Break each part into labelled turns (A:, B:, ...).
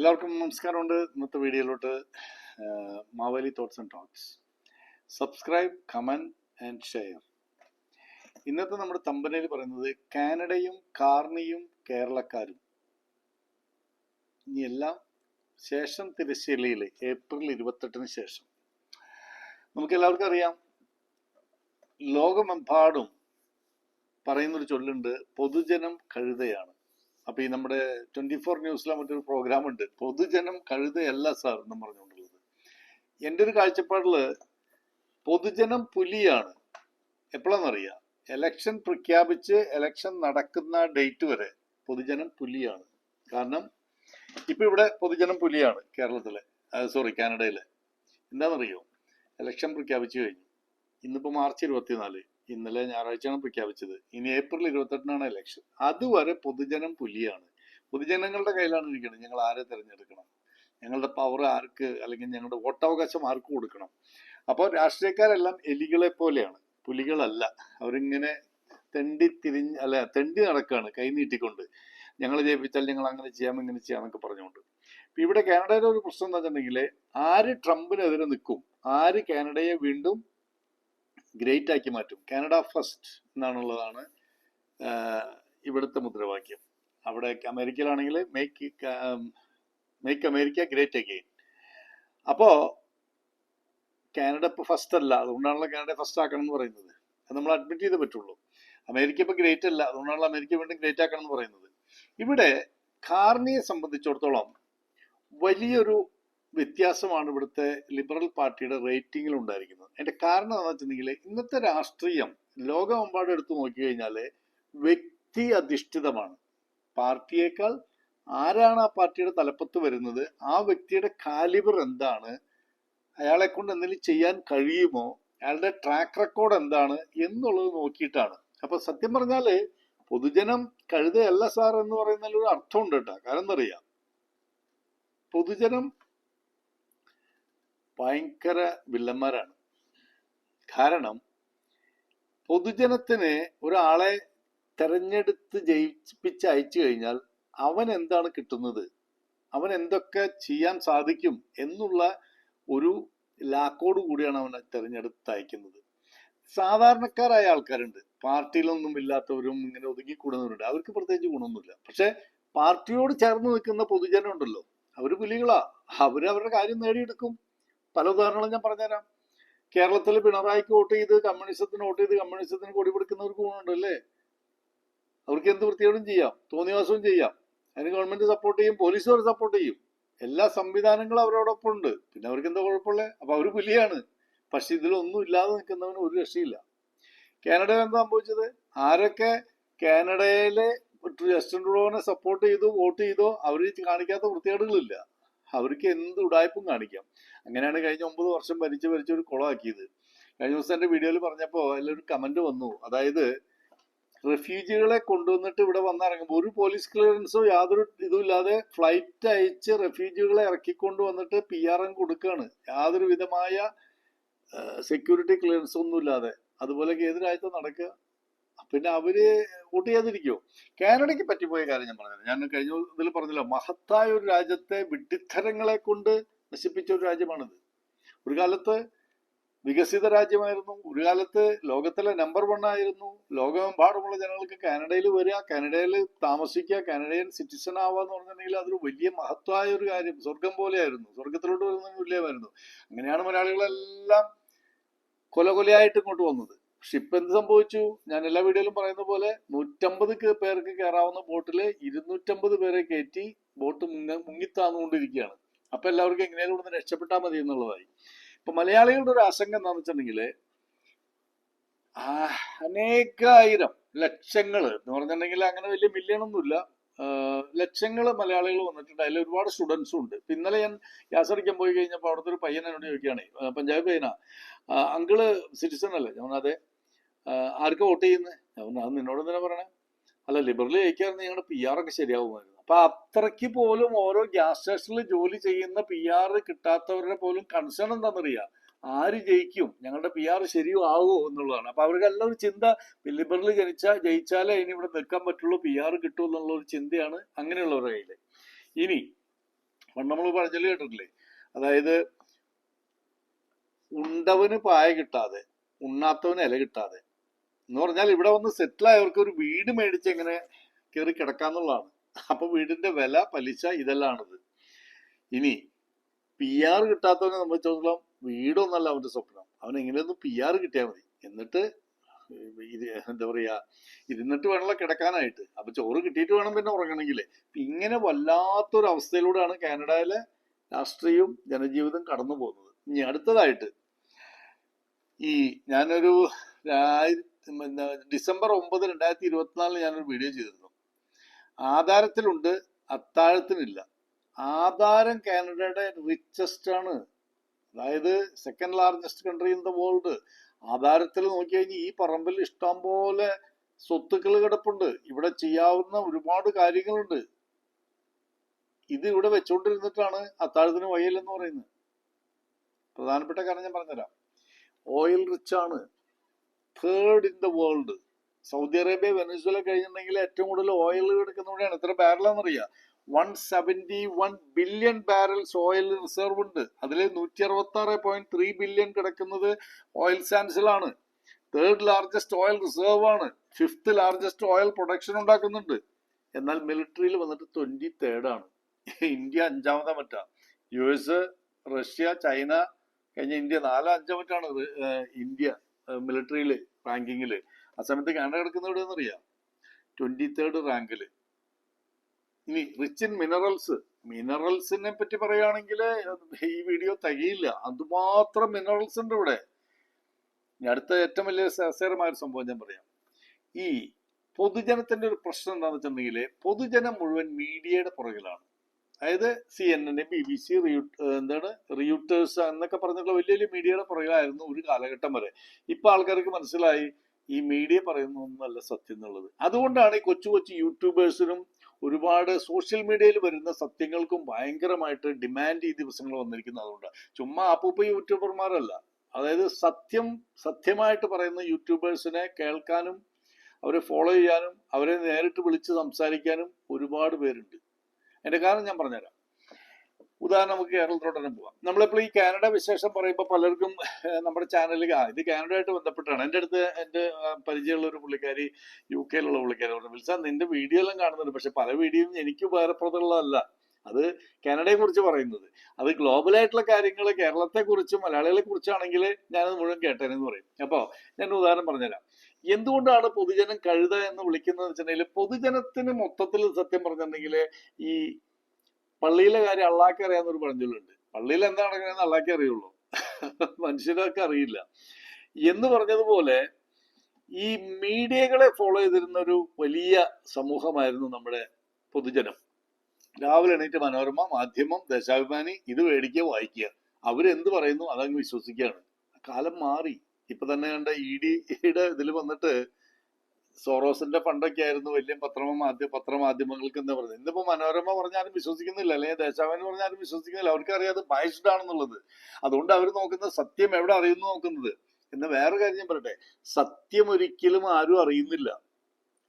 A: എല്ലാവർക്കും നമസ്കാരമുണ്ട്. ഇന്നത്തെ വീഡിയോയിലോട്ട് Maveli thoughts and talks subscribe comment and share ഇന്നത്തെ നമ്മുടെ തമ്പനയിൽ പറയുന്നത് കാനഡയും കാർണിയും കേരളക്കാരും. ഇനി എല്ലാം ശേഷം തിരശ്ശീലയിൽ ഏപ്രിൽ ഇരുപത്തെട്ടിന് ശേഷം. നമുക്ക് എല്ലാവർക്കും അറിയാം ലോകമെമ്പാടും പറയുന്നൊരു ചൊല്ലുണ്ട് പൊതുജനം കഴുതയാണ്. അപ്പൊ ഈ നമ്മുടെ ട്വന്റി ഫോർ ന്യൂസിലെ മറ്റൊരു പ്രോഗ്രാം ഉണ്ട്. പൊതുജനം കഴുതയല്ല സാർ എന്ന് പറഞ്ഞുകൊണ്ടുള്ളത്. എന്റെ ഒരു കാഴ്ചപ്പാടിൽ പൊതുജനം പുലിയാണ്. എപ്പോഴാണെന്നറിയാം എലക്ഷൻ പ്രഖ്യാപിച്ച് എലക്ഷൻ നടക്കുന്ന ഡേറ്റ് വരെ പൊതുജനം പുലിയാണ്. കാരണം ഇപ്പൊ ഇവിടെ പൊതുജനം പുലിയാണ് കേരളത്തിലെ സോറി കാനഡയിലെ. എന്താണെന്നറിയോ എലക്ഷൻ പ്രഖ്യാപിച്ചു കഴിഞ്ഞു. ഇന്നിപ്പോ മാർച്ച് ഇരുപത്തിനാല്. ഇന്നലെ ഞായറാഴ്ചയാണ് പ്രഖ്യാപിച്ചത്. ഇനി ഏപ്രിൽ ഇരുപത്തെട്ടിനാണ് ഇലക്ഷൻ അതുവരെ പൊതുജനം പുലിയാണ്. പൊതുജനങ്ങളുടെ കയ്യിലാണ് ഇരിക്കുന്നത് ഞങ്ങൾ ആരെ തിരഞ്ഞെടുക്കണം? ഞങ്ങളുടെ പവർ ആർക്ക്? അല്ലെങ്കിൽ ഞങ്ങളുടെ വോട്ടവകാശം ആർക്ക് കൊടുക്കണം? അപ്പോൾ രാഷ്ട്രീയക്കാരെല്ലാം എലികളെ പോലെയാണ്. പുലികളല്ല. അവരിങ്ങനെ തെണ്ടി തിരിഞ്ഞ് അല്ല തെണ്ടി നടക്കുകയാണ് കൈ നീട്ടിക്കൊണ്ട്. ഞങ്ങൾ ജയിപ്പിച്ചാൽ ഞങ്ങൾ അങ്ങനെ ചെയ്യാം ഇങ്ങനെ ചെയ്യാം എന്നൊക്കെ പറഞ്ഞുകൊണ്ട്. ഇവിടെ കാനഡയുടെ ഒരു പ്രശ്നം എന്താ വെച്ചിട്ടുണ്ടെങ്കിൽ ആര് ട്രംപിനെതിരെ നിൽക്കും? ആര് കാനഡയെ വീണ്ടും ഗ്രേറ്റ് ആക്കി മാറ്റും. കാനഡ ഫസ്റ്റ് എന്നാണുള്ളതാണ് ഇവിടുത്തെ മുദ്രാവാക്യം. അവിടെ അമേരിക്കയിലാണെങ്കിൽ make make America great again അപ്പോ കാനഡ ഇപ്പൊ ഫസ്റ്റ് അല്ല. അതുകൊണ്ടാണല്ലോ കാനഡ ഫസ്റ്റ് ആക്കണം എന്ന് പറയുന്നത്. അത് നമ്മൾ അഡ്മിറ്റ് ചെയ്തേ പറ്റുള്ളൂ. അമേരിക്ക ഇപ്പൊ ഗ്രേറ്റ് അല്ല. അതുകൊണ്ടാണല്ലോ അമേരിക്ക വീണ്ടും ഗ്രേറ്റ് ആക്കണം എന്ന് പറയുന്നത്. ഇവിടെ കാർണിയെ സംബന്ധിച്ചിടത്തോളം വലിയൊരു വ്യത്യാസമാണ് ഇവിടുത്തെ ലിബറൽ പാർട്ടിയുടെ റേറ്റിംഗിൽ ഉണ്ടായിരിക്കുന്നത്. അതിന്റെ കാരണം എന്താ വെച്ചിട്ടുണ്ടെങ്കിൽ ഇന്നത്തെ രാഷ്ട്രീയം ലോകമെമ്പാടും എടുത്തു നോക്കിക്കഴിഞ്ഞാൽ വ്യക്തി അധിഷ്ഠിതമാണ്. പാർട്ടിയേക്കാൾ ആരാണ് ആ പാർട്ടിയുടെ തലപ്പത്ത് വരുന്നത്? ആ വ്യക്തിയുടെ കാലിബർ എന്താണ്? അയാളെ കൊണ്ട് എന്തെങ്കിലും ചെയ്യാൻ കഴിയുമോ? അയാളുടെ ട്രാക്ക് റെക്കോർഡ് എന്താണ്? എന്നുള്ളത് നോക്കിയിട്ടാണ്. അപ്പൊ സത്യം പറഞ്ഞാൽ പൊതുജനം കഴുതയല്ല സാർ എന്ന് പറയുന്നതിൽ ഒരു അർത്ഥമുണ്ട് കേട്ടോ. കാരണം എന്തറിയാം പൊതുജനം ഭയങ്കര വില്ലന്മാരാണ്. കാരണം പൊതുജനത്തിന് ഒരാളെ തെരഞ്ഞെടുത്ത് ജയിപ്പിച്ച് അയച്ചു കഴിഞ്ഞാൽ അവൻ എന്താണ് കിട്ടുന്നത്? അവൻ എന്തൊക്കെ ചെയ്യാൻ സാധിക്കും എന്നുള്ള ഒരു ലാക്കോട് കൂടിയാണ് അവനെ തെരഞ്ഞെടുത്ത് അയക്കുന്നത്. സാധാരണക്കാരായ ആൾക്കാരുണ്ട്. പാർട്ടിയിലൊന്നും ഇല്ലാത്തവരും ഇങ്ങനെ ഒതുങ്ങിക്കൂടുന്നവരുണ്ട്. അവർക്ക് പ്രത്യേകിച്ച് ഗുണമൊന്നുമില്ല. പക്ഷെ പാർട്ടിയോട് ചേർന്ന് നിൽക്കുന്ന പൊതുജനം ഉണ്ടല്ലോ അവർ പുലികളാ അവർ അവരുടെ കാര്യം നേടിയെടുക്കും. പല ഉദാഹരണങ്ങളും ഞാൻ പറഞ്ഞുതരാം. കേരളത്തിൽ പിണറായിക്ക് വോട്ട് ചെയ്ത് കമ്മ്യൂണിസത്തിന് വോട്ട് ചെയ്ത് കമ്മ്യൂണിസത്തിന് കൊടി പിടിക്കുന്നവർക്ക് ഗുണമുണ്ട് അല്ലേ? അവർക്ക് എന്ത് വൃത്തിയോടും ചെയ്യാം തോന്നിവാസവും ചെയ്യാം. അതിന് ഗവൺമെന്റ് സപ്പോർട്ട് ചെയ്യും പോലീസ് പോലീസുകാർ സപ്പോർട്ട് ചെയ്യും. എല്ലാ സംവിധാനങ്ങളും അവരോടൊപ്പം ഉണ്ട്. പിന്നെ അവർക്ക് എന്താ കുഴപ്പമില്ലേ അപ്പൊ അവർ പുലിയാണ്. പക്ഷെ ഇതിലൊന്നും ഇല്ലാതെ നിൽക്കുന്നവന് ഒരു രക്ഷയില്ല. കാനഡ എന്താ സംഭവിച്ചത്? ആരൊക്കെ കാനഡയിലെ ജസ്റ്റിൻ ട്രൂഡോനെ സപ്പോർട്ട് ചെയ്തു വോട്ട് ചെയ്തോ അവർ കാണിക്കാത്ത വൃത്തികേടുകളില്ല. അവർക്ക് എന്ത് ഉടായ്പും കാണിക്കാം. അങ്ങനെയാണ് കഴിഞ്ഞ ഒമ്പത് വർഷം ഭരിച്ച് ഭരിച്ച് ഒരു കുളമാക്കിയത്. കഴിഞ്ഞ ദിവസം എന്റെ വീഡിയോയിൽ പറഞ്ഞപ്പോൾ അതിലൊരു കമന്റ് വന്നു. അതായത് റെഫ്യൂജികളെ കൊണ്ടുവന്നിട്ട് ഇവിടെ വന്നിറങ്ങുമ്പോൾ ഒരു പോലീസ് ക്ലിയറൻസോ യാതൊരു ഇതുമില്ലാതെ ഫ്ലൈറ്റ് അയച്ച് റെഫ്യൂജികളെ ഇറക്കിക്കൊണ്ട് വന്നിട്ട് പി ആർ എം കൊടുക്കുകയാണ് യാതൊരു വിധമായ സെക്യൂരിറ്റി ക്ലിയറൻസ് ഒന്നുമില്ലാതെ. അതുപോലെ ഏത് രാജ്യത്തും നടക്കുക. പിന്നെ അവർ വോട്ട് ചെയ്യാതിരിക്കുമോ കാനഡയ്ക്ക് പറ്റിപ്പോയ കാര്യം ഞാൻ പറഞ്ഞത് ഞാൻ കഴിഞ്ഞ ഇതിൽ പറഞ്ഞല്ലോ മഹത്തായ ഒരു രാജ്യത്തെ വിഡ്ഢിത്തരങ്ങളെ കൊണ്ട് നശിപ്പിച്ച ഒരു രാജ്യമാണിത്. ഒരു കാലത്ത് വികസിത രാജ്യമായിരുന്നു ഒരു കാലത്ത് ലോകത്തിലെ നമ്പർ വൺ ആയിരുന്നു. ലോകമെമ്പാടുമുള്ള ജനങ്ങൾക്ക് കാനഡയിൽ വരിക കാനഡയിൽ താമസിക്കുക കാനഡയൻ സിറ്റിസൺ ആവുക എന്ന് പറഞ്ഞിട്ടുണ്ടെങ്കിൽ അതൊരു വലിയ മഹത്വമായ ഒരു കാര്യം സ്വർഗം പോലെയായിരുന്നു. സ്വർഗത്തിലോട്ട് വരുന്നതിന് തുല്യമായിരുന്നു. അങ്ങനെയാണ് മലയാളികളെല്ലാം കൊല കൊലയായിട്ട് ഇങ്ങോട്ട് വന്നത്. പക്ഷെ ഇപ്പൊ എന്ത് സംഭവിച്ചു? ഞാൻ എല്ലാ വീഡിയോയിലും പറയുന്ന പോലെ നൂറ്റമ്പത് പേർക്ക് കയറാവുന്ന ബോട്ടിൽ ഇരുന്നൂറ്റമ്പത് പേരെ കയറ്റി ബോട്ട് മുങ്ങി മുങ്ങിത്താന്നുകൊണ്ടിരിക്കുകയാണ്. അപ്പൊ എല്ലാവർക്കും എങ്ങനെയാലും ഇവിടുന്ന് രക്ഷപ്പെട്ടാൽ മതി എന്നുള്ളതായി. ഇപ്പൊ മലയാളികളുടെ ഒരു ആശങ്ക എന്താണെന്ന് വെച്ചിട്ടുണ്ടെങ്കിൽ അനേകായിരം ലക്ഷങ്ങൾ എന്ന് പറഞ്ഞിട്ടുണ്ടെങ്കിൽ അങ്ങനെ വലിയ മില്യൺ ഒന്നുമില്ല. ലക്ഷങ്ങൾ മലയാളികൾ വന്നിട്ടുണ്ട്. അതിൽ ഒരുപാട് സ്റ്റുഡൻസും ഉണ്ട്. ഇന്നലെ ഞാൻ ഗ്യാസ് അടിക്കാൻ പോയി കഴിഞ്ഞപ്പോൾ അവിടുത്തെ ഒരു പയ്യൻ എന്നോട് ചോദിക്കുകയാണ്. പഞ്ചാബ് പയ്യനാ. അങ്കിൾ സിറ്റിസൺ അല്ലേ? ഞാൻ അതെ. ആർക്ക് വോട്ട് ചെയ്യുന്നത് ഞാൻ അത് നിന്നോട് തന്നെ പറയണേ? അല്ല ലിബറൽ ജയിക്കാറുണ്ട് ഞങ്ങളുടെ പി ആർ ഒക്കെ ശരിയാവുമായിരുന്നു. അപ്പൊ അത്രയ്ക്ക് പോലും ഓരോ ഗ്യാസ് സ്റ്റേഷനിൽ ജോലി ചെയ്യുന്ന പി ആർ കിട്ടാത്തവരുടെ പോലും കൺസേൺ എന്താണെന്നറിയാം ആര് ജയിക്കും? ഞങ്ങളുടെ പി ആർ ശരിയാവോ എന്നുള്ളതാണ്. അപ്പൊ അവർക്ക് എല്ലാം ഒരു ചിന്ത ലിബറൽ ജനിച്ചാൽ ജയിച്ചാലേ ഇനി ഇവിടെ നിൽക്കാൻ പറ്റുള്ളൂ പി ആർ കിട്ടൂ എന്നുള്ള ഒരു ചിന്തയാണ് അങ്ങനെയുള്ളവരുടെ കയ്യിൽ. ഇനി നമ്മൾ പഴഞ്ചൊല്ലി കേട്ടിട്ടില്ലേ? അതായത് ഉണ്ടവന് പായ കിട്ടാതെ ഉണ്ണാത്തവന് ഇല കിട്ടാതെ എന്ന് പറഞ്ഞാൽ ഇവിടെ വന്ന് സെറ്റിൽ ആയവർക്ക് ഒരു വീട് മേടിച്ച് എങ്ങനെ കയറി കിടക്കാന്നുള്ളതാണ്. അപ്പൊ വീടിന്റെ വില പലിശ ഇതെല്ലാമാണിത് ഇനി പി ആർ കിട്ടാത്തവനെ സംബന്ധിച്ചിടത്തോളം വീടൊന്നല്ല അവന്റെ സ്വപ്നം. അവൻ എങ്ങനെയൊന്നും പി ആർ കിട്ടിയാൽ മതി. എന്നിട്ട് ഇത് എന്താ പറയാ ഇരുന്നിട്ട് വേണമല്ലോ കിടക്കാനായിട്ട്. അപ്പൊ ചോറ് കിട്ടിയിട്ട് വേണം പിന്നെ ഉറങ്ങണമെങ്കിൽ ഇങ്ങനെ വല്ലാത്തൊരു അവസ്ഥയിലൂടെയാണ് കാനഡയിലെ രാഷ്ട്രീയവും ജനജീവിതം കടന്നു പോകുന്നത് ഇനി അടുത്തതായിട്ട് ഈ ഞാനൊരു ആയിരത്തി പിന്നെ ഡിസംബർ ഒമ്പത് രണ്ടായിരത്തി ഇരുപത്തിനാലിന് ഞാനൊരു വീഡിയോ ചെയ്തിരുന്നു. ആധാരത്തിലുണ്ട് അത്താഴത്തിനില്ല. ആധാരം കാനഡയുടെ റിച്ചസ്റ്റ് ആണ്. അതായത് second largest country in the world ആധാരത്തിൽ നോക്കി കഴിഞ്ഞാൽ ഈ പറമ്പിൽ ഇഷ്ടം പോലെ സ്വത്തുക്കൾ കിടപ്പുണ്ട്. ഇവിടെ ചെയ്യാവുന്ന ഒരുപാട് കാര്യങ്ങളുണ്ട്. ഇത് ഇവിടെ വെച്ചോണ്ടിരുന്നിട്ടാണ് അത്താഴത്തിന് വയ്യൽ എന്ന് പറയുന്നത്. പ്രധാനപ്പെട്ട കാരണം ഞാൻ പറഞ്ഞുതരാം. ഓയിൽ റിച്ച് ആണ്. Third in the world Saudi Arabia Venezuela കഴിഞ്ഞിട്ടുണ്ടെങ്കിൽ ഏറ്റവും കൂടുതൽ ഓയിൽ കിടക്കുന്നവിടെയാണ് എത്ര ബാരലാണെന്നറിയാം one seventy one billion barrels oil reserve ഉണ്ട്. അതിൽ നൂറ്റി അറുപത്തി ആറ് പോയിന്റ് ത്രീ ബില്യൺ കിടക്കുന്നത് ഓയിൽ സാൻഡ്സിലാണ് തേർഡ് ലാർജസ്റ്റ് ഓയിൽ റിസർവ് ആണ്. ഫിഫ്ത്ത് ലാർജസ്റ്റ് ഓയിൽ പ്രൊഡക്ഷൻ ഉണ്ടാക്കുന്നുണ്ട്. എന്നാൽ മിലിറ്ററിയിൽ വന്നിട്ട് ട്വന്റി തേർഡ് ആണ്. ഇന്ത്യ അഞ്ചാമതാ മറ്റാ. യു എസ് റഷ്യ ചൈന കഴിഞ്ഞ ഇന്ത്യ നാലോ അഞ്ചോ മറ്റാണ് ഇന്ത്യ. മിലിറ്ററിയിൽ റാങ്കിങ്ങിൽ ആ സമയത്ത് കാനഡ കിടക്കുന്ന എവിടെയെന്ന് അറിയാം? ട്വന്റി തേർഡ് റാങ്കിൽ ഇനി റിച്ച് ഇൻ മിനറൽസ് മിനറൽസിനെ പറ്റി പറയുകയാണെങ്കിൽ ഈ വീഡിയോ തികയില്ല. അതുമാത്രം മിനറൽസ് ഉണ്ട് ഇവിടെ. അടുത്ത ഏറ്റവും വലിയ രസകരമായ ഒരു സംഭവം ഞാൻ പറയാം. ഈ പൊതുജനത്തിന്റെ ഒരു പ്രശ്നം എന്താണെന്ന് വെച്ചിട്ടുണ്ടെങ്കിൽ പൊതുജനം മുഴുവൻ മീഡിയയുടെ പുറകിലാണ്. അതായത് C N N B B C എന്താണ് റിയൂട്ടേഴ്സ് എന്നൊക്കെ പറഞ്ഞിട്ടുള്ള വലിയ വലിയ മീഡിയയുടെ പുറകിലായിരുന്നു ഒരു കാലഘട്ടം വരെ. ഇപ്പൊ ആൾക്കാർക്ക് മനസ്സിലായി ഈ മീഡിയ പറയുന്നൊന്നല്ല സത്യം എന്നുള്ളത്. അതുകൊണ്ടാണ് ഈ കൊച്ചു കൊച്ചു യൂട്യൂബേഴ്സിനും ഒരുപാട് സോഷ്യൽ മീഡിയയിൽ വരുന്ന സത്യങ്ങൾക്കും ഭയങ്കരമായിട്ട് ഡിമാൻഡ് ഈ ദിവസങ്ങൾ വന്നിരിക്കുന്നത് അതുകൊണ്ട്. ചുമ്മാ അപ്പൂപ്പ യൂട്യൂബർമാരല്ല അതായത് സത്യം സത്യമായിട്ട് പറയുന്ന യൂട്യൂബേഴ്സിനെ കേൾക്കാനും അവരെ ഫോളോ ചെയ്യാനും അവരെ നേരിട്ട് വിളിച്ച് സംസാരിക്കാനും ഒരുപാട് പേരുണ്ട്. അതിന്റെ കാരണം ഞാൻ പറഞ്ഞുതരാം. ഉദാഹരണം നമുക്ക് കേരളത്തിലോട്ട് തന്നെ പോവാം. നമ്മളിപ്പോൾ ഈ കാനഡ വിശേഷം പറയുമ്പോൾ പലർക്കും നമ്മുടെ ചാനലിൽ ആ ഇത് കാനഡയായിട്ട് ബന്ധപ്പെട്ടാണ്. എന്റെ അടുത്ത് എന്റെ പരിചയമുള്ള ഒരു പുള്ളിക്കാരി യു കെയിലുള്ള പുള്ളിക്കാരി പറഞ്ഞു വിൽസാൻ നിന്റെ വീഡിയോ എല്ലാം കാണുന്നുണ്ട്. പക്ഷെ പല വീഡിയോയും എനിക്ക് ഉപകാരപ്രദമുള്ളതല്ല. അത് കാനഡയെ കുറിച്ച് പറയുന്നത്. അത് ഗ്ലോബൽ ആയിട്ടുള്ള കാര്യങ്ങൾ കേരളത്തെ കുറിച്ചും മലയാളികളെ കുറിച്ചാണെങ്കിൽ ഞാനത് മുഴുവൻ കേട്ടേനെന്ന് പറയും. അപ്പോൾ ഞാൻ ഉദാഹരണം പറഞ്ഞുതരാം. എന്തുകൊണ്ടാണ് പൊതുജനം കഴുത എന്ന് വിളിക്കുന്നത് വെച്ചിട്ടുണ്ടെങ്കിൽ പൊതുജനത്തിന് മൊത്തത്തിൽ സത്യം പറഞ്ഞിട്ടുണ്ടെങ്കിൽ ഈ പള്ളിയിലെ കാര്യം അള്ളാക്കി അറിയാവുന്ന ഒരു പഴഞ്ചൊല്ലുണ്ട്. പള്ളിയിൽ എന്താ നടക്കണമെന്ന് അള്ളാക്കി അറിയുള്ളൂ. മനുഷ്യരൊക്കെ അറിയില്ല. എന്ന് പറഞ്ഞതുപോലെ ഈ മീഡിയകളെ ഫോളോ ചെയ്തിരുന്ന ഒരു വലിയ സമൂഹമായിരുന്നു നമ്മുടെ പൊതുജനം. രാവിലെ എണീറ്റ് മനോരമ മാധ്യമം ദേശാഭിമാനി ഇത് മേടിക്കുക വായിക്കുക. അവരെന്ത് പറയുന്നു അതങ്ങ് വിശ്വസിക്കുകയാണ്. കാലം മാറി. ഇപ്പൊ തന്നെ കണ്ട ഇ ഡിയുടെ ഇതിൽ വന്നിട്ട് സോറോസിന്റെ ഫണ്ടൊക്കെ ആയിരുന്നു വലിയ പത്രമ മാധ്യ പത്രമാധ്യമങ്ങൾക്ക് എന്താ പറയുന്നത്? ഇന്നിപ്പോ മനോരമ പറഞ്ഞാലും വിശ്വസിക്കുന്നില്ല. അല്ലെങ്കിൽ ദേശാഭിമാനി പറഞ്ഞാലും വിശ്വസിക്കുന്നില്ല. അവർക്ക് അറിയാതെ ബയസ്ഡ് ആണെന്നുള്ളത്. അതുകൊണ്ട് അവർ നോക്കുന്നത് സത്യം എവിടെ അറിയുന്നു നോക്കുന്നത്? എന്ന വേറെ കാര്യം ഞാൻ പറയട്ടെ. സത്യം ഒരിക്കലും ആരും അറിയുന്നില്ല.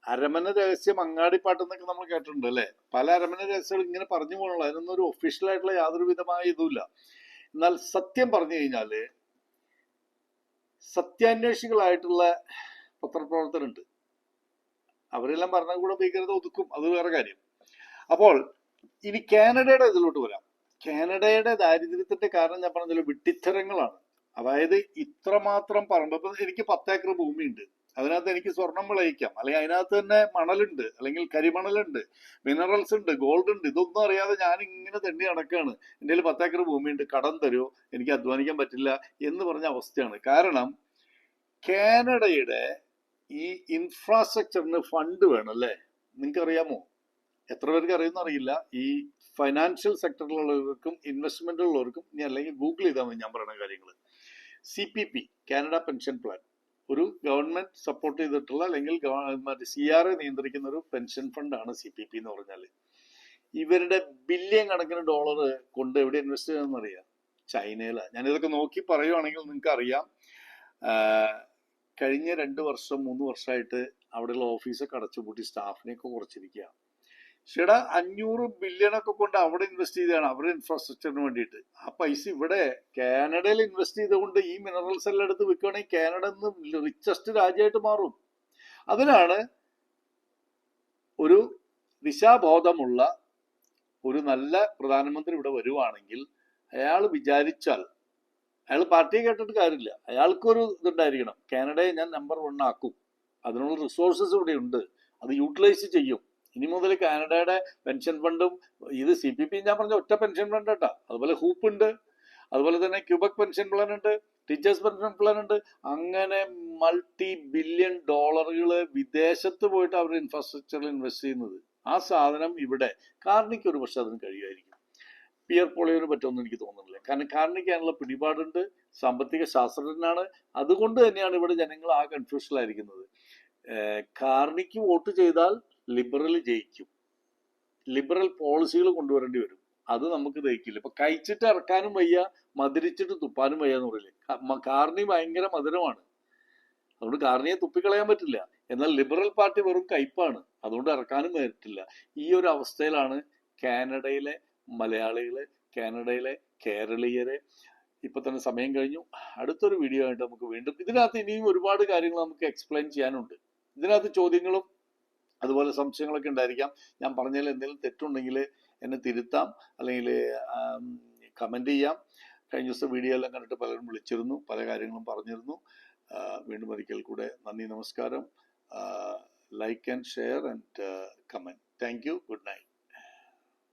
A: അരമന രഹസ്യം അങ്ങാടിപ്പാട്ട് എന്നൊക്കെ നമ്മൾ കേട്ടിട്ടുണ്ട് അല്ലേ? പല അരമന രഹസ്യങ്ങൾ ഇങ്ങനെ പറഞ്ഞു പോകണുള്ളൂ അതിനൊന്നും ഒരു ഒഫീഷ്യലായിട്ടുള്ള യാതൊരു വിധമായ ഇതുമില്ല. എന്നാൽ സത്യം പറഞ്ഞു കഴിഞ്ഞാൽ സത്യാന്വേഷികളായിട്ടുള്ള പത്രപ്രവർത്തകരുണ്ട്. അവരെല്ലാം ഭരണകൂട ഭീകരത ഒതുക്കും. അത് വേറെ കാര്യം. അപ്പോൾ ഇനി കാനഡയുടെ ഇതിലോട്ട് വരാം. കാനഡയുടെ ദാരിദ്ര്യത്തിന്റെ കാരണം ഞാൻ പറഞ്ഞതിൽ വിട്ടിത്തരങ്ങളാണ്. അതായത് ഇത്രമാത്രം പറമ്പ്. എനിക്ക് പത്തേക്കർ ഭൂമിയുണ്ട്. അതിനകത്ത് എനിക്ക് സ്വർണം വിളയിക്കാം. അല്ലെങ്കിൽ അതിനകത്ത് തന്നെ മണലുണ്ട്. അല്ലെങ്കിൽ കരിമണലുണ്ട്. മിനറൽസ് ഉണ്ട് ഗോൾഡ് ഉണ്ട്. ഇതൊന്നും അറിയാതെ ഞാൻ ഇങ്ങനെ തെണ്ടി നടക്കുകയാണ്. എന്റെ കയ്യിൽ പത്തേക്കർ ഭൂമിയുണ്ട്. കടം തരൂ എനിക്ക് അധ്വാനിക്കാൻ പറ്റില്ല എന്ന് പറഞ്ഞ അവസ്ഥയാണ്. കാരണം കാനഡയുടെ ഈ ഇൻഫ്രാസ്ട്രക്ചറിന് ഫണ്ട് വേണം അല്ലേ? നിങ്ങൾക്ക് അറിയാമോ എത്ര പേർക്ക് അറിയുന്ന അറിയില്ല. ഈ ഫൈനാൻഷ്യൽ സെക്ടറിലുള്ളവർക്കും ഇൻവെസ്റ്റ്മെന്റിലുള്ളവർക്കും ഇനി അല്ലെങ്കിൽ ഗൂഗിൾ ചെയ്താൽ മതി ഞാൻ പറയുന്ന കാര്യങ്ങൾ C P P Canada pension plan ഒരു ഗവൺമെന്റ് സപ്പോർട്ട് ചെയ്തിട്ടുള്ള അല്ലെങ്കിൽ മറ്റേ സി ആർ എ നിയന്ത്രിക്കുന്ന ഒരു പെൻഷൻ ഫണ്ടാണ് സി പി പി എന്ന് പറഞ്ഞാൽ ഇവരുടെ ബില്യൺ കണക്കിന് ഡോളർ കൊണ്ട് എവിടെ ഇൻവെസ്റ്റ് ചെയ്യണമെന്ന് അറിയാം? ചൈനയിലാണ് ഞാൻ ഇതൊക്കെ നോക്കി പറയുവാണെങ്കിൽ നിങ്ങൾക്ക് അറിയാം. കഴിഞ്ഞ രണ്ട് വർഷം മൂന്ന് വർഷമായിട്ട് അവിടെയുള്ള ഓഫീസൊക്കെ അടച്ചുപൂട്ടി സ്റ്റാഫിനെയൊക്കെ കുറച്ചിരിക്കുക ഷെടാ അഞ്ഞൂറ് ബില്യൺ ഒക്കെ കൊണ്ട് അവിടെ ഇൻവെസ്റ്റ് ചെയ്തതാണ് അവരുടെ ഇൻഫ്രാസ്ട്രക്ചറിന് വേണ്ടിയിട്ട്. ആ പൈസ ഇവിടെ കാനഡയിൽ ഇൻവെസ്റ്റ് ചെയ്തുകൊണ്ട് ഈ മിനറൽസ് എല്ലാം എടുത്ത് വിൽക്കുകയാണെങ്കിൽ കാനഡ എന്ന് റിച്ചസ്റ്റ് രാജ്യമായിട്ട് മാറും. അതിനാണ് ഒരു ദിശാബോധമുള്ള ഒരു നല്ല പ്രധാനമന്ത്രി ഇവിടെ വരുവാണെങ്കിൽ അയാൾ വിചാരിച്ചാൽ അയാൾ പാർട്ടിയെ കേട്ടിട്ട് കാര്യമില്ല. അയാൾക്കൊരു ഇതുണ്ടായിരിക്കണം. കാനഡയെ ഞാൻ നമ്പർ വൺ ആക്കും. അതിനുള്ള റിസോഴ്സസ് ഇവിടെ ഉണ്ട്. അത് യൂട്ടിലൈസ് ചെയ്യും. ഇനി മുതൽ കാനഡയുടെ പെൻഷൻ ഫണ്ടും ഇത് സി പി പി ഞാൻ പറഞ്ഞ ഒറ്റ പെൻഷൻ ഫണ്ട് കേട്ടാ. അതുപോലെ ഹൂപ്പ് ഉണ്ട്. അതുപോലെ തന്നെ ക്യൂബക് പെൻഷൻ പ്ലാൻ ഉണ്ട് ടീച്ചേഴ്സ് പെൻഷൻ പ്ലാൻ ഉണ്ട്. അങ്ങനെ മൾട്ടി ബില്യൺ ഡോളറുകൾ വിദേശത്ത് പോയിട്ട് അവർ ഇൻഫ്രാസ്ട്രക്ചറിൽ ഇൻവെസ്റ്റ് ചെയ്യുന്നത്. ആ സാധനം ഇവിടെ. കാർണിക്ക് ഒരു പക്ഷെ അതിന് കഴിയുമായിരിക്കും. പിയർ പോളിയോന് പറ്റുമെന്ന് എനിക്ക് തോന്നുന്നില്ല. കാരണം കാർണിക്കാനുള്ള പിടിപാടുണ്ട്. സാമ്പത്തിക ശാസ്ത്രജ്ഞനാണ്. അതുകൊണ്ട് തന്നെയാണ് ഇവിടെ ജനങ്ങൾ ആ കൺഫ്യൂഷനിലായിരിക്കുന്നത് കാർണിക്ക് വോട്ട് ചെയ്താൽ ലിബറൽ ജയിക്കും. ലിബറൽ പോളിസികൾ കൊണ്ടുവരേണ്ടി വരും. അത് നമുക്ക് ദഹിക്കില്ല. ഇപ്പൊ കഴിച്ചിട്ട് ഇറക്കാനും വയ്യ മധുരിച്ചിട്ട് തുപ്പാനും വയ്യ എന്ന് പറയില്ലേ? കാർണി ഭയങ്കര മധുരമാണ്. അതുകൊണ്ട് കാർണിയെ തുപ്പിക്കളയാൻ പറ്റില്ല. എന്നാൽ ലിബറൽ പാർട്ടി വെറും കയ്പാണ്. അതുകൊണ്ട് ഇറക്കാനും പറ്റില്ല. ഈ ഒരു അവസ്ഥയിലാണ് കാനഡയിലെ മലയാളികൾ കാനഡയിലെ കേരളീയരെ ഇപ്പൊ തന്നെ സമയം കഴിഞ്ഞു. അടുത്തൊരു വീഡിയോ ആയിട്ട് നമുക്ക് വീണ്ടും ഇതിനകത്ത് ഇനിയും ഒരുപാട് കാര്യങ്ങൾ നമുക്ക് എക്സ്പ്ലെയിൻ ചെയ്യാനുണ്ട്. ഇതിനകത്ത് ചോദ്യങ്ങളും അതുപോലെ സംശയങ്ങളൊക്കെ ഉണ്ടായിരിക്കാം. ഞാൻ പറഞ്ഞതിൽ എന്തെങ്കിലും തെറ്റുണ്ടെങ്കിൽ എന്നെ തിരുത്താം. അല്ലെങ്കിൽ കമന്റ് ചെയ്യാം. കഴിഞ്ഞ ദിവസം വീഡിയോ എല്ലാം കണ്ടിട്ട് പലരും വിളിച്ചിരുന്നു. പല കാര്യങ്ങളും പറഞ്ഞിരുന്നു. വീണ്ടും ഒരിക്കൽ കൂടെ നന്ദി നമസ്കാരം. Like and share and comment thank you good night